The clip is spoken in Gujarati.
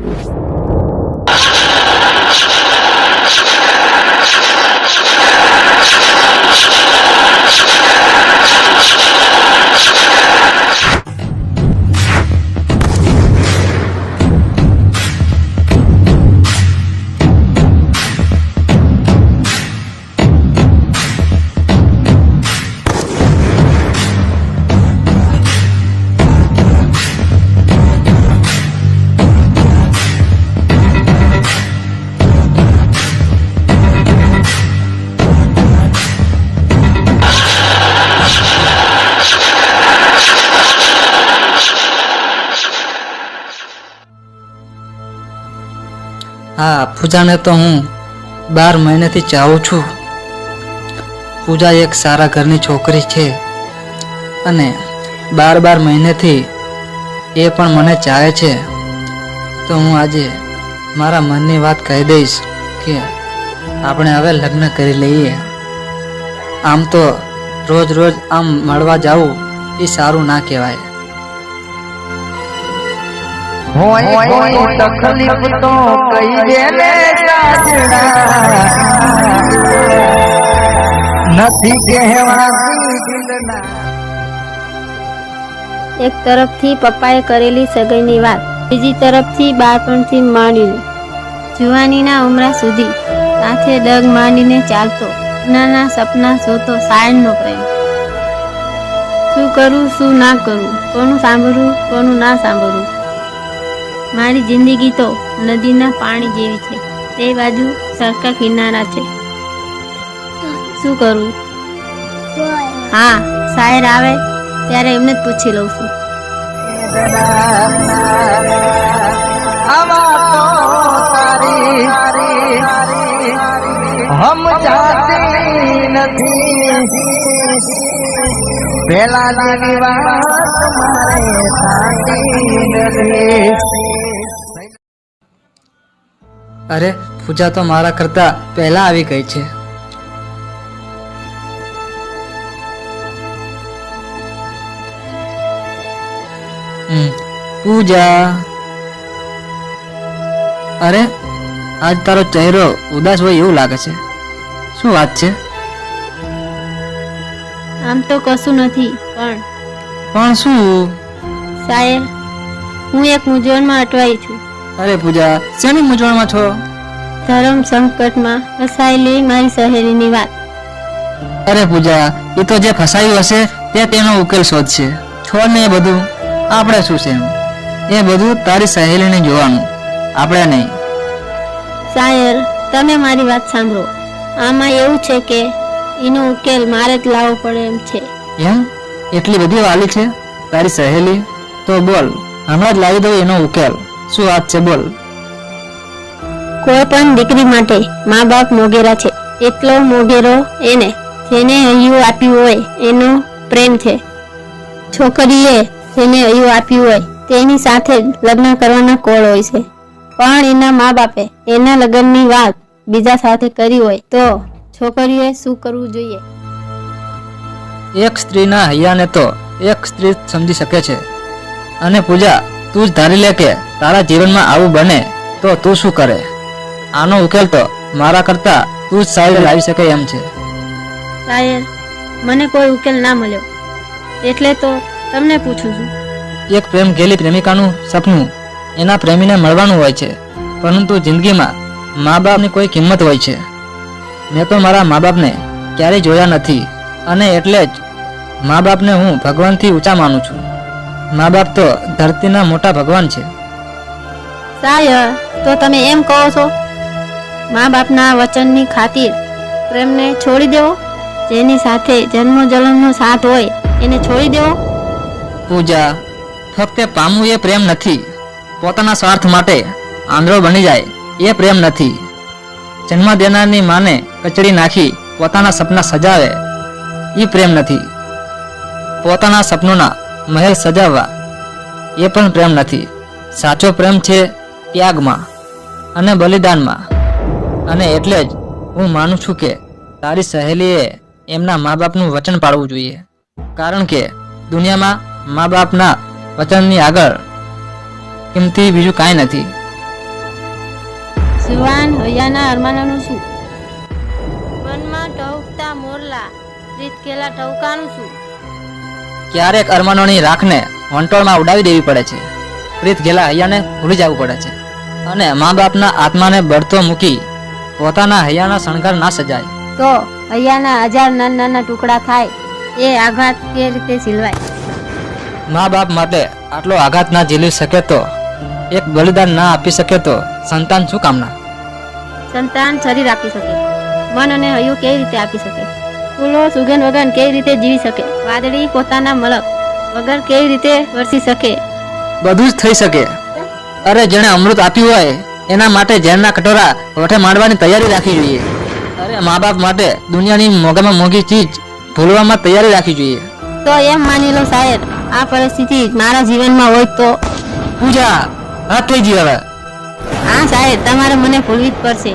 you હા, પૂજાને તો હું બાર મહિનેથી ચાહું છું. પૂજા એક સારા ઘરની છોકરી છે અને બાર બાર મહિનેથી એ પણ મને ચાહે છે. તો હું આજે મારા મનની વાત કહી દઈશ કે આપણે હવે લગ્ન કરી લઈએ. આમ તો રોજ રોજ આમ મળવા જવું એ સારું ના કહેવાય. હોય તકલીફ તો કઈ દે ને નથી કહેવાતી દિલના. એક તરફથી પપ્પાએ કરેલી સગાઈની વાત બીજી તરફથી બાળપણથી માંડીને. જુવાનીના ઉમરા સુધી સાથે ડગ માંડીને ચાલતો નાના સપના જોતો સાયણનો પ્રેમ. શું કરું શું ના કરું કોનું સાંભળવું કોનું ના સાંભળવું? મારી જિંદગી તો નદીના પાણી જેવી છે. તે બાજુ સરખા કિનારા છે. શું કરું? હા શાયર આવે ત્યારે એમને જ પૂછી લઉં છું. હમ પેલા લાગી વાત મારે સાચી નથી. અરે પૂજા તો મારા કરતા પહેલા આવી ગઈ છે. હમ, પૂજા. અરે આજ તારો ચહેરો ઉદાસ હોય એવું લાગે છે. શું વાત છે? આમ તો કશું નથી પણ પણ શું? સાહેબ હું એક મૂંઝવણમાં અટવાઈ છું. અરે પૂજા શેની મૂંઝવણમાં છો? ધર્મ સંકટમાં ફસાયેલી મારી સહેલીની વાત. અરે પૂજા એ તો જે ફસાયું હશે તે તેનો ઉકેલ શોધશે. છોડ ને એ બધું. આપણે શું છે એ બધું તારી સહેલીને જોવાનું. આપણે નહીં. શાયર તમે મારી વાત સાંભળો. આમાં એવું છે કે એનો ઉકેલ મારે જ લાવવો પડે એમ છે. એમ? એટલી બધી વાલી છે? તારી સહેલી? તો બોલ હમણાં જ લાવી દઉં એનો ઉકેલ. શું વાત છે બોલ. કોઈ પણ દીકરી માટે મા બાપ મોગેરા છે. એટલો મોગેરો એને જેને હૈયું આપ્યું હોય એનો પ્રેમ છે. છોકરીએ જેને હૈયું આપ્યું હોય તેની સાથે જ લગ્ન કરવાના કોળ હોય છે. પણ એના મા બાપે એના લગ્નની વાત બીજા સાથે કરી હોય તો છોકરીએ શું કરવું જોઈએ? એક સ્ત્રીના હૈયાને તો એક સ્ત્રી સમજી શકે છે. અને પૂજા તું જ ધારી લે કે તારા જીવનમાં આવું બને તો તું શું કરે? આનો ઉકેલ તો મારા કરતા તું જ સારી લાવી શકે એમ છે. શાયર મને કોઈ ઉકેલ ના મળ્યો. એટલે તો તમને પૂછું છું. એક પ્રેમ ગેલી પ્રેમિકાનું સપનું એના પ્રેમીને મળવાનું હોય છે પરંતુ જિંદગીમાં મા બાપની કોઈ કિંમત હોય છે. મેં તો મારા મા બાપને ક્યારેય જોયા નથી અને એટલે જ મા બાપને હું ભગવાનથી ઊંચા માનું છું. મા બાપ તો ધરતીના મોટા ભગવાન છે. શાયર તો તમે એમ કહો છો મા બાપના વચનની ખાतिर પ્રેમને છોડી દેવો જેની સાથે જન્મ જલમનો સાથ હોય એને છોડી દેવો? પૂજા ફક્ત પામવું એ પ્રેમ નથી. પોતાના સ્વાર્થ માટે આંધળો બની જાય એ પ્રેમ નથી. જન્મ દેનારની માને કચડી નાખી પોતાના સપના સજાવે એ પ્રેમ નથી. પોતાના સપનોના મહેલ સજાવવા. એ પણ પ્રેમ નથી. સાચો પ્રેમ છે ત્યાગમાં અને બલિદાનમાં. અને એટલે જ હું માનું છું કે તારી સહેલીએ એમના મા બાપનું વચન પાળવું જોઈએ. કારણ કે દુનિયામાં મા બાપના વચનની આગળ કિંમતી બીજું કાંઈ નથી. જુવાન હૈયાના અરમાનોનું શું? મનમાં ટહુકતા મોરલા રીત કેલા ટહુકાનું શું? ક્યારેક અરમાનોની રાખને વંટોળમાં ઉડાવી દેવી પડે છે. પ્રીત ગેલા હૈયાને ભૂલી જવું પડે છે. અને મા બાપના આત્માને બળતો મૂકી પોતાના હૈયાના શણગાર ના સજાય. તો હૈયાના હજાર નાના નાના ટુકડા થાય એ આઘાત કે રીતે સિલવાય મા બાપ માટે આટલો આઘાત ના ઝીલી શકે તો એક બલિદાન ના આપી શકે તો સંતાન શું કામના? સંતાન શરીર આપી શકે મન અને હૈયું કેવી રીતે આપી શકે? ફૂલો સુગંધ વગર કેવી રીતે જીવી શકે? વાદળી પોતાના મલક વગર કેવી રીતે વરસી શકે? બધું જ થઈ શકે. અરે જેણે અમૃત આપ્યું હોય એના માટે ઝેરના કટોરા વઠે માંડવાની તૈયારી રાખવી જોઈએ. અરે મા બાપ માટે દુનિયાની મોંઘામાં મોંઘી ચીજ ભૂલવામાં તૈયારી રાખવી જોઈએ. તો એમ માની લો સાહેબ આ પરિસ્થિતિ મારા જીવનમાં હોય તો? પૂજા હા થઈ ગઈ હવે. હા સાહેબ તમારે મને ભૂલવી જ પડશે.